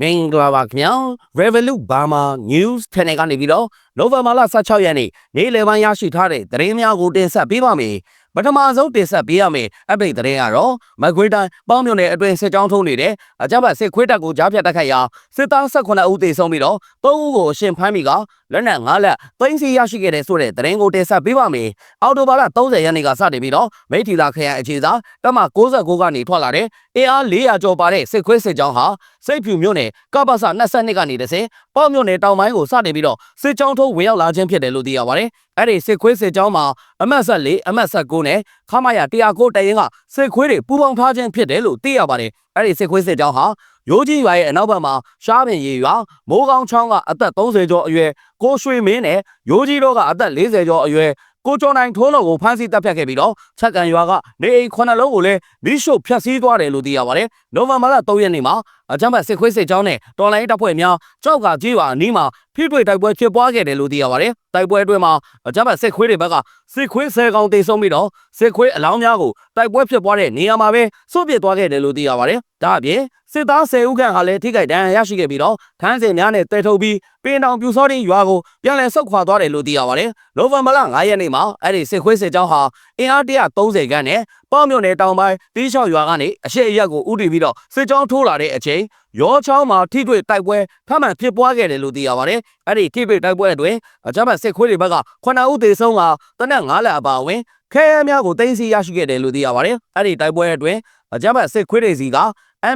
မင်္ဂလာပါခင်ဗျာ Revolut Burma News Channel ကနေပြီးတော့ November လ16ရက်နေ့နေ့လယ်ပိုင်းရရှိထားတဲ့သတင်းများကိုတင်ဆက်ပေးပါမယ်ပထမဆုံးတင်ဆက်ပေးရမယ့် update သတင်းကတော့မကွေးတိုင်းပေါင်းမြို့နယ်အတွင်းစစ်ကြောင်းထုံးနေတဲ့အကြမ်းဖက်စစ်ခွေးတပ်ကိုကြားဖြတ်တိုက်ခိုက်ရာစစ်သား18ဦးသေဆုံးပြီးတော့3ဦးကိုအရှင်ဖမ်းမိကလက်နက်5လက်သိမ်းဆည်းရရှိခဲ့တဲ့ဆိုတဲ့သတင်းကိုတင်ဆက်ပေးပါမယ်အော်တိုဘာလ30ရက်နေ့ကစတင်ပြီးတော့မိထီလာခရိုင်အခြေစားတပ်မ69ကနေထွက်လာတဲ့အင်အား400ကျော်ပါတဲ့စစ်ခွေးစစ်ကြောင်းဟာ စိတ်ဖြူမြို့နယ်ကပ္ပစ22ကနေတစ်ဆင့်ပေါ့မြို့နယ်တောင်ပိုင်းကိုစတင်ပြီးတော့စစ်ကြောင်းထုံးဝင်ရောက်လာခြင်းဖြစ်တယ်လို့သိရပါတယ်အဲ့ဒီစစ်ခွေးစစ်ကြောင်းမှာအမတ်ဆက်၄အမတ်ဆက်9နဲ့ခမာယာ109တရင်ကစစ်ခွေးတွေပူပေါင်းထားခြင်းဖြစ်တယ်လို့သိရပါတယ်အဲ့ဒီစစ်ခွေးစစ်ကြောင်းဟာရိုးကြီးရွာရဲ့အနောက်ဘက်မှာရှားပင်ရီရွာမိုးကောင်းချောင်းကအသက်30ကျော်အရွယ်ကိုရွှေမင်းနဲ့ရိုးကြီးတို့ကအသက်40ကျော်အရွယ်ကိုကျော်နိုင်ထိုးလို့ကိုဖမ်းဆီးတပ်ဖြတ်ခဲ့ပြီးတော့ချက်ကန်ရွာကနေအိမ်ခုနှစ်လုံးကိုလည်းမိရှုဖျက်ဆီးသွားတယ်လို့သိရပါတယ်။နိုဝင်ဘာလ3ရက်နေ့မှာအကြမ်းဖက်စစ်ခွေးစစ်ကြောင်းနဲ့တော်လိုင်းတပ်ဖွဲ့များကြောက်ကကြီးရွာအနီးမှာဖိတွေ့တိုက်ပွဲဖြစ်ပွားခဲ့တယ်လို့သိရပါတယ်။တိုက်ပွဲအတွင်းမှာအကြမ်းဖက်စစ်ခွေးတွေဘက်ကစစ်ခွေးဆယ်ကောင်တေဆုံးပြီးတော့စစ်ခွေးအလောင်းများကိုတိုက်ပွဲဖြစ်ပွားတဲ့နေရာမှာပဲစွန့်ပစ်သွားခဲ့တယ်လို့သိရပါတယ်။ဒါအပြင်စစ်သား10ဦးခန့်ဟာလည်းထိခိုက်ဒဏ်ရာရရှိခဲ့ပြီးတော့ထန်းစင်များနဲ့တဲထုတ်ပြီးပင်တောင်ပြူစောတင်ရွာကိုပြန်လည်ဆုတ်ခွာသွားတယ်လို့သိရပါတယ်။နိုဝင်ဘာလ9ရက်နေ့မှာအဲ့ဒီစစ်ခွေးစစ်ကြောင်းဟာအင်အား130ခန့်နဲ့ပေါ့မြို့နယ်တောင်ပိုင်းတီးချောက်ရွာကနေအရှိအရက်ကိုဥတီပြီးတော့စစ်ကြောင်းထိုးလာတဲ့အချိန်ရောချောင်းမှာထိတွေ့တိုက်ပွဲထပ်မံဖြစ်ပွားခဲ့တယ်လို့သိရပါတယ်။အဲ့ဒီထိတွေ့တိုက်ပွဲအတွင်းအကြမ်းဖက်စစ်ခွေးတွေဘက်က9ဦးသေဆုံးကတနက်9လက်အပါအဝင်ခဲယမ်းများကိုတင်စီရရှိခဲ့တယ်လို့သိရပါတယ်။အဲ့ဒီတိုက်ပွဲအတွင်းအကြမ်းဖက်စစ်ခွေးတွေစီက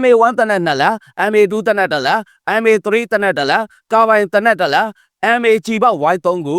MA1 တနက်2လက် MA2 တနက်1လက် MA3 တနက်1လက်ကာဘိုင်တနက်1လက် MA ကြည်ပေါက် Y3 ခု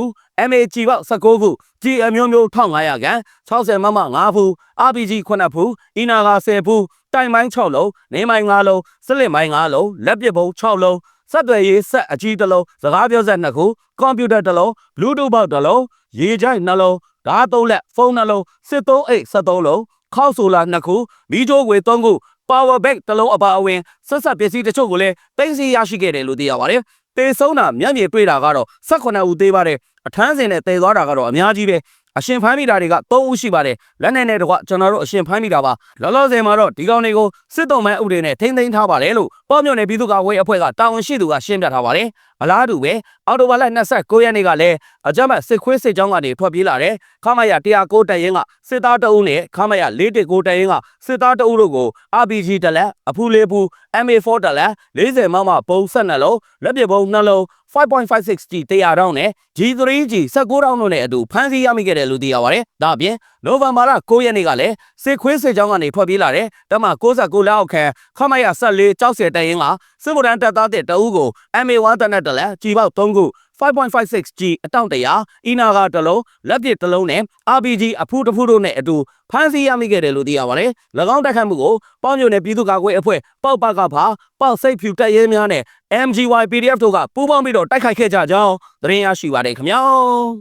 MA ကြည်ပေါက်19ခု G အမျိုးမျိုး1500ခန့်60မမ5ဖူ RPG 9ဖူအီနာက10ဖူ တိုင်မိုင်း6လုံးနေမိုင်း5လုံးစလစ်မိုင်း5လုံးလက်ပစ်ဘုံ6လုံးဆက်သွယ်ရေးဆက်အကြီးတစ်လုံးစကားပြောဆက်2ခုကွန်ပျူတာတစ်လုံး Bluetooth ဘောက်တစ်လုံးရေချိုက်နှလုံးဓာတ်သုံးလက်ဖုန်းနှလုံးစစ်သုံးအိတ်73လုံးခောက်ဆိုလာ2ခုမီးကြိုးဝေ3ခု power bank တစ်လုံးအပါအဝင်ဆက်ဆက်ပစ္စည်းတချို့ကိုလည်းတင်စီရရှိခဲ့တယ်လို့သိရပါတယ်။တေဆုံးတာမျက်မြင်တွေ့တာကတော့18ဦးသေးပါတယ်။အထမ်းစင်နဲ့တည်သွားတာကတော့အများကြီးပဲ အရှင်ဖမ်းမိတာတွေက3ဦးရှိပါတယ်လက်နဲ့နဲ့တကွကျွန်တော်တို့အရှင်ဖမ်းမိတာပါလောလောဆယ်မှာတော့ဒီကောင်တွေကိုစစ်တုံးမဲဥတွေနဲ့ထိမ့်သိမ်းထားပါတယ်လို့ပေါ့မြို့နယ်ပြည်သူ့ကာကွယ်အဖွဲ့ကတာဝန်ရှိသူကရှင်းပြထားပါတယ်အလားတူပဲအော်တိုဘာလ29ရက်နေ့ကလည်းအကြမ်းဖက်စစ်ခွေးစစ်ကြောင်းကနေထွက်ပြေးလာတဲ့ခမရ109တပ်ရင်းကစစ်သားတအုပ်နဲ့ခမရ419တပ်ရင်းကစစ်သားတအုပ်တို့ကို RPG တလက်အဖူလေးဖူ MA4 တလက်40မမပုံ12လုံးလက်ပစ်ပုံ2လုံး 5.56G တရားတောင်းနဲ့ G3G 16တောင်းတို့နဲ့အတူဖမ်းဆီးရမိခဲ့တယ်လို့သိရပါတယ်။ဒါအပြင်နိုဝင်ဘာလ9ရက်နေ့ကလည်းစစ်ခွေးစစ်ကြောင်းကနေထွက်ပြေးလာတဲ့တမ69လက်အောက်ခံခမရ14ကြောက်စဲတရင်ကစစ်ဗိုလ်တန်းတပ်သားတဲ့တအုပ်ကို MA1 တနက်တလက်ကြီးပေါက်3ခု 5.56G အတောင့်တရာအီနာကတစ်လုံးလက်ပစ်တစ်လုံးနဲ့ RPG အဖူးတစ်ဖူးတို့နဲ့အတူဖမ်းဆီးရမိခဲ့တယ်လို့သိရပါတယ်။၎င်းတိုက်ခတ်မှုကိုပေါင်းညိုနယ်ပြည်သူ့ကာကွယ်အဖွဲ့ပေါက်ပကဖာပေါက်စိတ်ဖြူတပ်ရဲများနဲ့ MGY PDF တို့ကပူးပေါင်းပြီးတော့တိုက်ခိုက်ခဲ့ကြကြောင်းသတင်းရရှိပါတယ်ခင်ဗျာ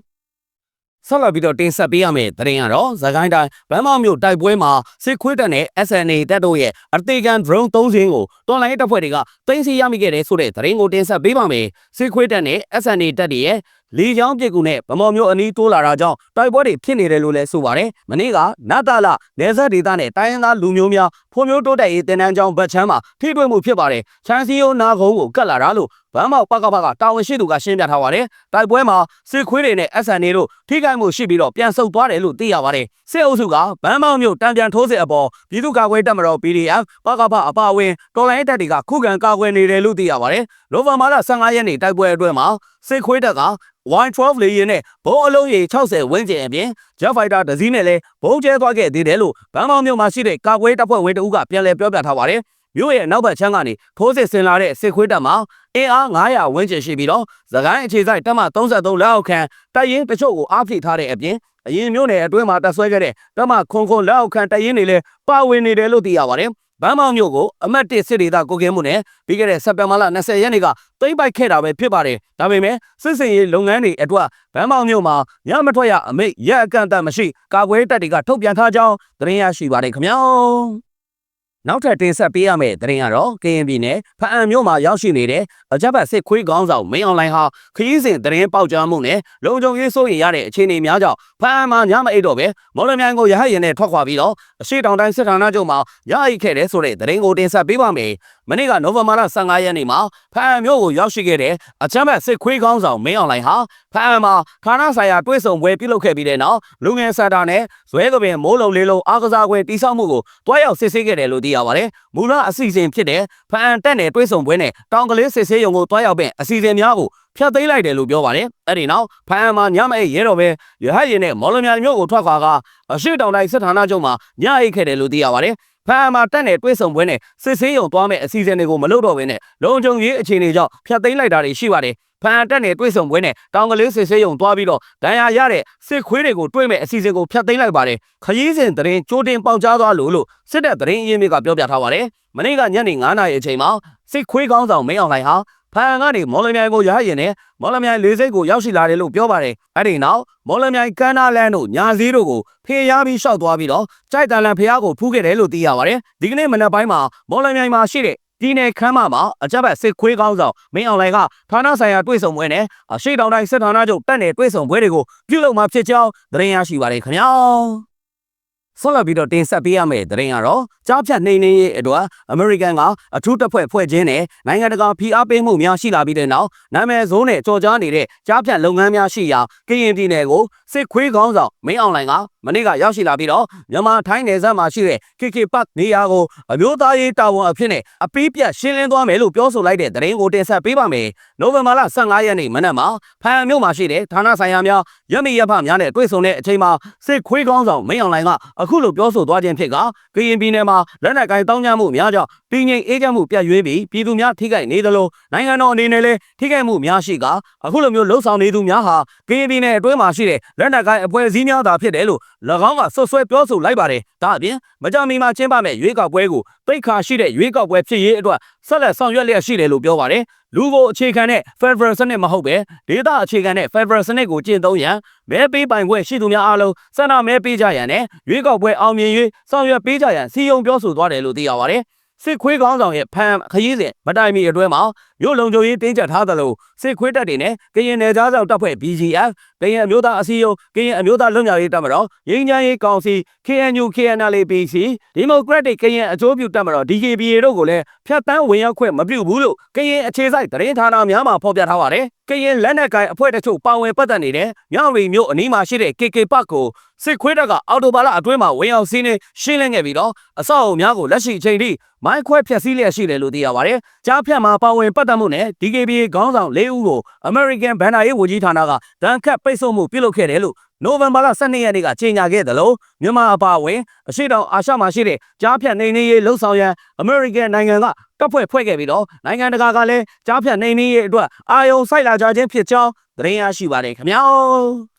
။ ဆက်လက်ပြီးတော့တင်ဆက်ပေးရမယ့်သတင်းကတော့သခိုင်းတိုင်းဗန်းမောက်မြို့တိုက်ပွဲမှာစစ်ခွေးတပ်နဲ့ SNA တပ်တို့ရဲ့အသေးခံ drone 3စင်းကိုတော်လိုင်းတပ်ဖွဲ့တွေကတင်စီရမိခဲ့တဲ့ဆိုတဲ့သတင်းကိုတင်ဆက်ပေးပါမယ်စစ်ခွေးတပ်နဲ့ SNA တပ်တွေရဲ့လေချောင်းပြစ်ကူနဲ့ဗမော်မျိုးအနီးတိုးလာတာကြောင့်တိုက်ပွဲတွေဖြစ်နေတယ်လို့လည်းဆိုပါတယ်။မနေ့ကနတ်တလနေဆက်ဒေသနဲ့တိုင်းရင်းသားလူမျိုးများ ဖွံ့ဖြိုးတိုးတက်ရေးတင်နန်းကျောင်းဗတ်ချမ်းမှာထိတွေ့မှုဖြစ်ပါတယ်။ချမ်းစီယိုနာကုန်းကိုကတ်လာတာလို့ဗန်းမောက်ပကပကတာဝန်ရှိသူကရှင်းပြထားပါတယ်။တိုက်ပွဲမှာစစ်ခွေးတွေနဲ့ SNA တို့ထိခိုက်မှုရှိပြီးတော့ပြန်ဆုတ်သွားတယ်လို့သိရပါတယ်။စစ်အုပ်စုကဗန်းမောက်မြို့တံပြန်ထိုးစစ်အပေါ်ပြည်သူ့ကာကွယ်တပ်မတော် PDF ပကပအပါအဝင်တော်လိုင်းတပ်တွေကခုခံကာကွယ်နေတယ်လို့သိရပါတယ်။နိုဝင်ဘာလ15ရက်နေ့တိုက်ပွဲအတွင်းမှာစစ်ခွေးတပ်က Y12 လေယာဉ်နဲ့ဘုံအလုံးရေ60ဝန်းကျင်အပြင် Jet Fighter တစ်စီးနဲ့လည်းဘုံကျဲသွားခဲ့သေးတယ်လို့ဗန်းမောင်မြို့မှာရှိတဲ့ကာကွယ်တပ်ဖွဲ့ဝင်တဦးကပြန်လည်ပြောပြထားပါတယ်။မြို့ရဲ့နောက်ဘက်ချမ်းကနေထိုးစစ်ဆင်လာတဲ့စစ်ခွေးတပ်မှာအင်အား900ဝန်းကျင်ရှိပြီးတော့သခိုင်းအခြေစိုက်တပ်မ33လက်အောက်ခံတပ်ရင်းတချို့ကိုအားဖြည့်ထားတဲ့အပြင်အရင်မြို့နယ်အတွင်းမှာတပ်ဆွဲခဲ့တဲ့တပ်မခွန်ခွန်လက်အောက်ခံတပ်ရင်းတွေလည်းပါဝင်နေတယ်လို့သိရပါတယ်။ ဗန်းမောင်မြို့ကိုအမတ်တစ်စစ်ဒေသကိုကင်းမှုနဲ့ပြီးခဲ့တဲ့စက်တင်ဘာလ20ရက်နေ့ကသိမ်းပိုက်ခဲ့တာပဲဖြစ်ပါတယ်။ဒါပေမဲ့စစ်စင်ရေးလုပ်ငန်းတွေအတွက်ဗန်းမောင်မြို့မှာညမထွက်ရအမိတ်ရက်အကန့်အသတ်မရှိကာကွယ်တပ်တွေကထုတ်ပြန်ထားကြောင်းသတင်းရရှိပါတယ်ခင်ဗျာ။ နောက်ထပ်တင်ဆက်ပေးရမယ့်သတင်းကတော့ကရင်ပြည်နယ်ဖအံမြို့မှာရောက်ရှိနေတဲ့အကြပ်ဘတ်စစ်ခွေးကောင်းဆောင်မင်းအွန်လိုင်းဟာခရီးစဉ်သတင်းပေါက်ကြားမှုနဲ့လုံခြုံရေးစိုးရိမ်ရတဲ့အခြေအနေများကြောင့်ဖအံမှာညမအိတ်တော့ပဲမော်လမြိုင်ကိုရဟတ်ရင်နဲ့ထွက်ခွာပြီးတော့အရှိတောင်တိုင်းစစ်ဌာနချုပ်မှာရအိတ်ခဲ့တဲ့ဆိုတဲ့သတင်းကိုတင်ဆက်ပေးပါမယ် မနေ့ကနိုဝင်ဘာလ15ရက်နေ့မှာဖအံမြို့ကိုရောက်ရှိခဲ့တဲ့အချမ်းဘတ်စစ်ခွေးကောင်းဆောင်မင်းအောင်လှိုင်ဟာဖအံမှာဌာနဆိုင်ရာတွဲဆုံပွဲပြုလုပ်ခဲ့ပြီးတဲ့နောက်လူငယ်စတာနဲ့ဇွဲကပင်မိုးလုံလေးလုံးအားကစားပွဲတိစောက်မှုကိုတွားရောက်စစ်ဆေးခဲ့တယ်လို့သိရပါတယ်။မူလအစီအစဉ်ဖြစ်တဲ့ဖအံတက်နယ်တွဲဆုံပွဲနဲ့တောင်ကလေးစစ်ဆေးရုံကိုတွားရောက်တဲ့အစီအစဉ်များကိုဖျက်သိမ်းလိုက်တယ်လို့ပြောပါတယ်။အဲ့ဒီနောက်ဖအံမှာညမအိတ်ရဲတော်ပဲရဟတ်ရင်နဲ့မော်လမြိုင်မြို့ကိုထွက်ခွာကအရှိတောင်တိုင်းစစ်ဌာနချုပ်မှာညအိတ်ခဲ့တယ်လို့သိရပါတယ်။ ဖအံမှာတက်နယ်တွဲဆုံပွဲနဲ့စစ်ဆေးရုံသွားမဲ့အစီအစဉ်တွေကိုမလုပ်တော့ဘဲနဲ့လုံခြုံရေးအခြေအနေကြောင့်ဖျက်သိမ်းလိုက်တာတွေရှိပါတယ်။ဖန်တက်နယ်တွေ့ဆုံပွဲနဲ့တောင်ကလေးစစ်ဆေးရုံသွားပြီးတော့ဒဏ်ရာရတဲ့စစ်ခွေးတွေကိုတွေ့မဲ့အစီအစဉ်ကိုဖျက်သိမ်းလိုက်ပါတယ်ခရီးစဉ်တရင်ကြိုတင်ပေါက်ကြားသွားလို့လို့စစ်တပ်တရင်အရင်းမြစ်ကပြောပြထားပါတယ်မနေ့ကညနေ9:00နာရီအချိန်မှာစစ်ခွေးကောင်းဆောင်မင်းအောင်လှိုင်ဟာ ဖန်ကနေမော်လမြိုင်ကိုရဟရင်နဲ့မော်လမြိုင်လေးစိတ်ကိုရောက်ရှိလာတယ်လို့ပြောပါတယ်အဲ့ဒီနောက်မော်လမြိုင်ကမ်းနားလန်းတို့ညာစည်းတို့ကိုဖေးရပြီးရှောက်သွားပြီးတော့ကြိုက်တန်လန်ဖျားကိုဖူးခဲ့တယ်လို့သိရပါတယ်ဒီကနေ့မနက်ပိုင်းမှာမော်လမြိုင်မှာရှိတဲ့ဒီနယ်ခမ်းမမှာအကြက်ဘက်စစ်ခွေးကောင်းဆောင်မင်းအောင်လှိုင်ကဌာနဆိုင်ရာတွေ့ဆုံပွဲနဲ့အရှိတောင်တိုင်းစစ်ဌာနချုပ်တက်နယ်တွေ့ဆုံပွဲတွေကိုပြုလုပ်မှာဖြစ်ကြောင်းသတင်းရရှိပါတယ်ခင်ဗျာ ဆက်လက်ပြီးတော့တင်ဆက်ပေးရမယ့်သတင်းကတော့ကြားဖြတ်နှိမ်နှင်းရေးအတွက်အမေရိကန်ကအထူးတပ်ဖွဲ့ဖွဲ့ခြင်းနဲ့နိုင်ငံတကာဖိအားပေးမှုများရှိလာပြီးတဲ့နောက်နာမည်ဆိုးနဲ့ကြော်ကြားနေတဲ့ကြားဖြတ်လုပ်ငန်းများရှိရာကရင်ပြည်နယ်ကိုစစ်ခွေးကောင်းဆောင်မင်းအောင်လှိုင်ကမနေ့ကရောက်ရှိလာပြီးတော့မြန်မာထိုင်းနယ်စပ်မှာရှိတဲ့ KK Park နေရာကိုအမျိုးသားရေးတာဝန်အဖြစ်နဲ့အပိပြတ်ရှင်းလင်းသွားမယ်လို့ပြောဆိုလိုက်တဲ့သတင်းကိုတင်ဆက်ပေးပါမယ်။နိုဝင်ဘာလ15ရက်နေ့မနက်မှာဖန်မြို့မှာရှိတဲ့ဌာနဆိုင်ရာများရမီရဖများနဲ့တွေ့ဆုံတဲ့အချိန်မှာစစ်ခွေးကောင်းဆောင်မင်းအောင်လှိုင်ကအခုလိုပြောဆိုသွားခြင်းဖြစ်ကကရင်ပြည်နယ်မှာလက်နက်ကိုင်တောင်းကြမှုများကြောင့်တည်ငြိမ်အေးချမ်းမှုပြတ်ရွေးပြီးပြည်သူများထိခိုက်နေသလိုနိုင်ငံတော်အနေနဲ့လည်းထိခိုက်မှုများရှိကအခုလိုမျိုးလှုပ်ဆောင်နေသူများဟာကရင်ပြည်နယ်အတွင်းမှာရှိတဲ့လက်နက်ကိုင်အဖွဲ့အစည်းများသာဖြစ်တယ်လို့၎င်းကဆွဆွဲပြောဆိုလိုက်ပါတယ်။ဒါအပြင်မကြမီမှာကျင်းပမဲ့ရွေးကောက်ပွဲကိုတိတ်ခါရှိတဲ့ရွေးကောက်ပွဲဖြစ်ရေးအတွက်ဆက်လက်ဆောင်ရွက်လျက်ရှိတယ်လို့ပြောပါတယ်။လူကိုအခြေခံတဲ့ Federal စနစ်မဟုတ်ပဲဒေသအခြေခံတဲ့ Federal စနစ်ကိုကျင့်သုံးရန်မဲပေးပိုင်ခွင့်ရှိသူများအားလုံးစန္ဒမဲပေးကြရန်နဲ့ရွေးကောက်ပွဲအောင်မြင်၍ဆောင်ရွက်ပေးကြရန်စီယုံပြောဆိုသွားတယ်လို့သိရပါတယ်။ စစ်ခွေးကောင်းဆောင်ရဲ့ဖမ်းခရီးစဉ်မတိုင်မီအတွဲမှာမြို့လုံခြုံရေးတင်းကျပ်ထားသလိုစစ်ခွေးတပ်တွေနဲ့ကရင်နယ်ကြားဆောင်တပ်ဖွဲ့ BGF ကရင်အမျိုးသားအစည်းအရုံးကရင်အမျိုးသားလွတ်မြောက်ရေးတပ်မတော်ရင်းချမ်းရေးကောင်စီ KNU KNLPC Democratic ကရင်အကျိုးပြုတပ်မတော် DKBA တို့ကိုလည်းဖျက်တမ်းဝင်ရောက်ခွင့်မပြုဘူးလို့ကရင်အခြေစိုက်သတင်းဌာနများမှာဖော်ပြထားပါတယ်ကရင်လက်နက်ကိုင်အဖွဲ့တချို့ပါဝင်ပတ်သက်နေတဲ့မြောက်ရီမြို့အနီးမှာရှိတဲ့ KK Park ကို စစ်ခွေးတပ်ကအော်တိုဘာလအတွင်းမှာဝင်ရောက်စီးနှင်းရှင်းလင်းခဲ့ပြီးတော့အဆောက်အုံများကိုလက်ရှိအချိန်ထိမိုင်းခွဲဖျက်ဆီးလျက်ရှိတယ်လို့သိရပါတယ်။ကြားဖြတ်မှာပါဝင်ပတ်သက်မှုနဲ့ DKBA ခေါင်းဆောင်၄ဦးကို American ဘန်နာရေးဝန်ကြီးဌာနကတန်ခတ်ပိတ်ဆို့မှုပြုလုပ်ခဲ့တယ်လို့နိုဝင်ဘာလ12ရက်နေ့ကကြေညာခဲ့တယ်လို့မြန်မာအပါအဝင်အရှိတောင်အာရှမှာရှိတဲ့ကြားဖြတ်နေနေရေးလှုပ်ဆောင်ရန် American နိုင်ငံကတပ်ဖွဲ့ဖွဲ့ခဲ့ပြီးတော့နိုင်ငံတကာကလည်းကြားဖြတ်နေနေရေးအတွက်အာယုံစိုက်လာကြခြင်းဖြစ်ကြောင်းသတင်းရရှိပါတယ်ခင်ဗျာ။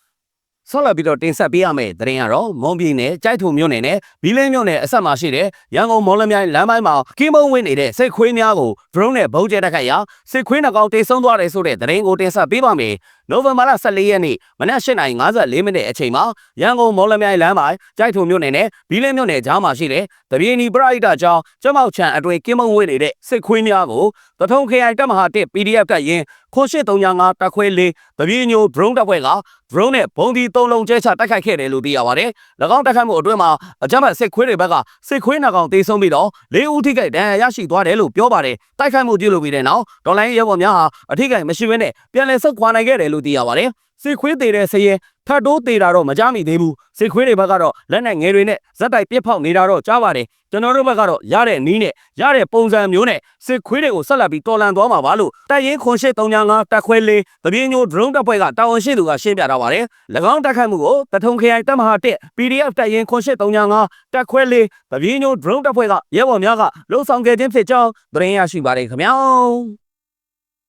ဆက်လက်ပြီးတော့တင်ဆက်ပေးရမယ့်သတင်းကတော့မွန်ပြည်နယ်ကြိုက်ထုံမြို့နယ်နဲ့ဘီလင်းမြို့နယ်အဆက်မှာရှိတဲ့ရန်ကုန်မော်လမြိုင်လမ်းပိုင်းမှာကင်းမုံဝင်နေတဲ့စစ်ခွေးများကို drone နဲ့ဘုံကျဲတက်ခတ်ရာစစ်ခွေးနှကောင်တိတ်ဆုံးသွားတယ်ဆိုတဲ့သတင်းကိုတင်ဆက်ပေးပါမယ်။ နိုဝင်ဘာလ14ရက်နေ့မနက်8:54မိနစ်အချိန်မှာရန်ကုန်မော်လမြိုင်လမ်းပိုင်းကြိုက်ထုံမြို့နယ်နဲ့ဘီလင်းမြို့နယ်ကြားမှာရှိတဲ့တပြေနီပရိဒကျောင်းကျမောက်ချံအတွင်ကင်းမုံဝင်နေတဲ့စစ်ခွေးများကိုတထုံခရိုင်တပ်မဟာ1 PDF ကရင်ခွန်8335တက်ခွဲလေးတပြေညို drone တပ်ဖွဲ့က drone နဲ့ဘုံဒီသုံးလုံးကျဲချတိုက်ခိုက်ခဲ့တယ်လို့သိရပါတယ်။၎င်းတိုက်ခိုက်မှုအတွင်းမှာအကြမ်းဖက်စစ်ခွေးတွေဘက်ကစစ်ခွေးနှကောင်တေဆုံးပြီးတော့လေးဦးထိခိုက်ဒဏ်ရာရရှိသွားတယ်လို့ပြောပါတယ်။တိုက်ခိုက်မှုပြုလုပ်ပြီးတဲ့နောက်ဒေါ်လာရဲဘော်များဟာအထိခိုက်မရှိဘဲနဲ့ပြန်လည်ဆုတ်ခွာနိုင်ခဲ့တယ်လို့သိရပါတယ်။စစ်ခွေးသေးတဲ့စရဲထပ်တိုးသေးတာတော့မကြမိသေးဘူးစစ်ခွေးတွေဘက်ကတော့လက်နဲ့ငယ်တွေနဲ့ဇက်တိုက်ပြစ်ဖောက်နေတာတော့ကြားပါတယ်ကျွန်တော်တို့ဘက်ကတော့ရတဲ့နီးနဲ့ရတဲ့ပုံစံမျိုးနဲ့စစ်ခွေးတွေကိုဆက်လက်ပြီးတော်လန်သွားမှာပါလို့တိုက်ရင်ခွန်ရှိ395တက်ခွဲလေးတပြင်းညို drone တပ်ဖွဲ့ကတာဝန်ရှိသူကရှင်းပြထားပါတယ်၎င်းတိုက်ခိုက်မှုကိုတထုံခရိုင်တပ်မဟာ1 PDF တိုက်ရင်ခွန်ရှိ395တက်ခွဲလေးတပြင်းညို drone တပ်ဖွဲ့ကရဲဘော်များကလှုပ်ဆောင်ခဲ့ခြင်းဖြစ်ကြောင်းသတင်းရရှိပါတယ်ခင်ဗျာ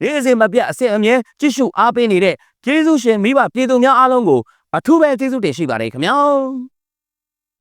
ဒီအစီမပြတ်အစစ်အမြဲကြည့်ရှုအားပေးနေတဲ့ကျေးဇူးရှင်မိဘပြည်သူများအားလုံးကိုအထူးပဲကျေးဇူးတင်ရှိပါတယ်ခင်ဗျာ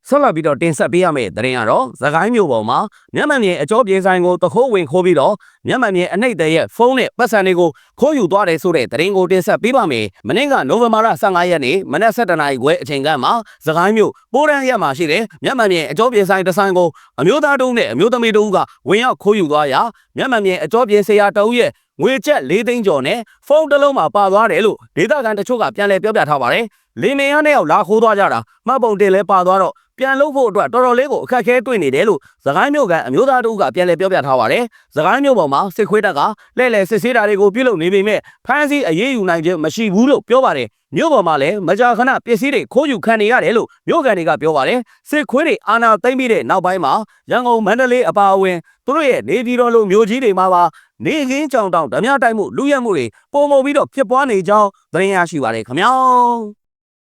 ဆက်လက်ပြီးတော့တင်ဆက်ပေးရမယ့်သတင်းကတော့သခိုင်းမျိုးပေါ်မှာမြန်မာမြေအကျော်ပြေးဆိုင်ကိုတခိုးဝင်ခိုးပြီးတော့မြန်မာမြေအနှိမ့်တဲ့ရဲ့ဖုန်းနဲ့ပတ်စံတွေကိုခိုးယူသွားတယ်ဆိုတဲ့သတင်းကိုတင်ဆက်ပေးပါမယ်။မနေ့ကနိုဝင်ဘာလ15ရက်နေ့မနက်7:00နာရီခွဲအချိန်ကမှသခိုင်းမျိုးပိုးရန်ရက်မှာရှိတဲ့မြန်မာမြေအကျော်ပြေးဆိုင်တစ်ဆိုင်ကိုအမျိုးသားတုံးနဲ့အမျိုးသမီးတုံးကဝင်ရောက်ခိုးယူသွားရာမြန်မာမြေအကျော်ပြေးဆရာတုံးရဲ့ ငွေကျပ်၄သိန်းကျော်နဲ့ဖုန်းတစ်လုံးမှာပါသွားတယ်လို့ဒေသခံတချို့ကပြန်လည်ပြောပြထားပါတယ်။လင်းမင်းရတဲ့ရောက်လာခိုးသွားကြတာမှတ်ပုံတင်လဲပါသွားတော့ ပြန်လုပ်ဖို့အတွက်တော်တော်လေးကိုအခက်အခဲတွေ့နေတယ်လို့သခိုင်းမျိုးကအမျိုးသားတို့ကပြန်လည်ပြောပြထားပါတယ်။သခိုင်းမျိုးပေါ်မှာစစ်ခွေးတပ်ကလဲ့လဲစစ်ဆေးတာတွေကိုပြုလုပ်နေပေမဲ့ဖမ်းဆီးအရေးယူနိုင်ခြင်းမရှိဘူးလို့ပြောပါတယ်။မြို့ပေါ်မှာလည်းမကြာခဏပစ္စည်းတွေခိုးယူခံနေရတယ်လို့မြို့ကန်တွေကပြောပါတယ်။စစ်ခွေးတွေအာဏာသိမ်းပြီးတဲ့နောက်ပိုင်းမှာရန်ကုန်မန္တလေးအပါအဝင်သူတို့ရဲ့နေပြည်တော်လိုမြို့ကြီးတွေမှာပါနေခင်းကြောင်တောင်ဓမြတိုက်မှုလူရက်မှုတွေပုံမပြီးတော့ဖြစ်ပွားနေကြောင်းသတင်းရရှိပါတယ်ခင်ဗျာ။